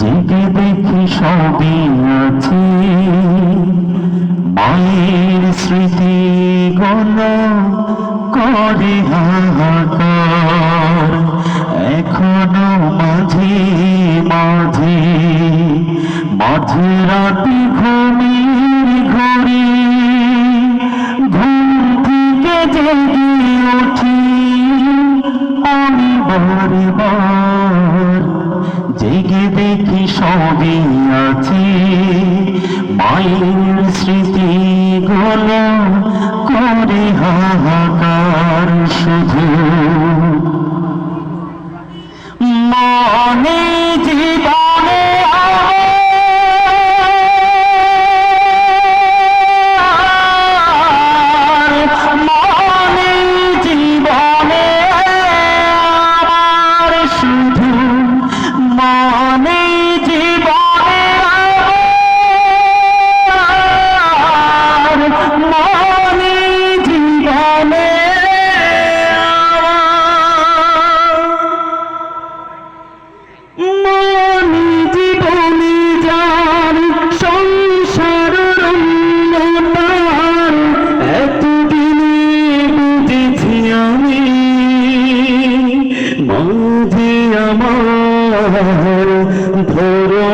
জেগে দেখি সবই আছে। মায়ের স্মৃতি গণ করে হাহাকার। এখনও মাঝে মাঝে মাঝে রাতে ঘুমির ঘরে ঘুম থেকে আছে। মায়ের স্মৃতি গুলো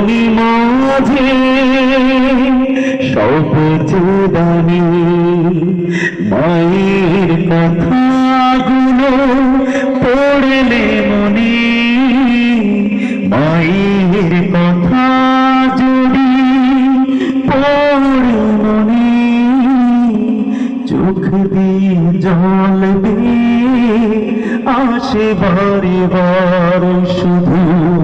ধরণী মাঝে সবচেয়ে দামি মায়ের কথাগুলো পড়লে মনে, মায়ের কথা যদি পড়ে মনে, চোখ দিয়ে জল দিয়ে আসে বারে বার শুধু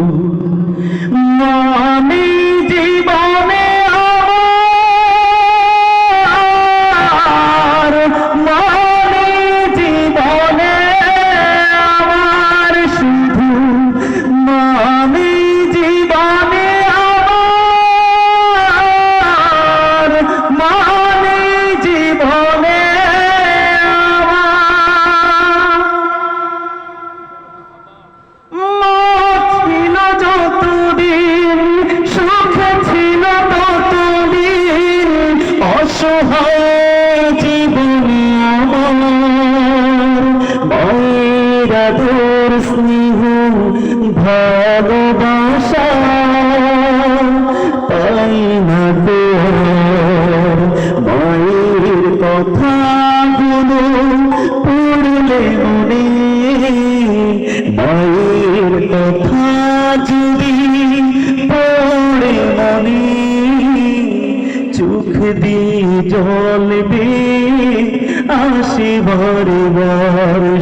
আদর স্নেহ ভালোবাসা পাই না তো। মায়ের কথাগুলো পড়লে মনে, মায়ের কথা যদি পড়ে মনে, চোখ দিয়ে জল বে আসে বারে বার শুধু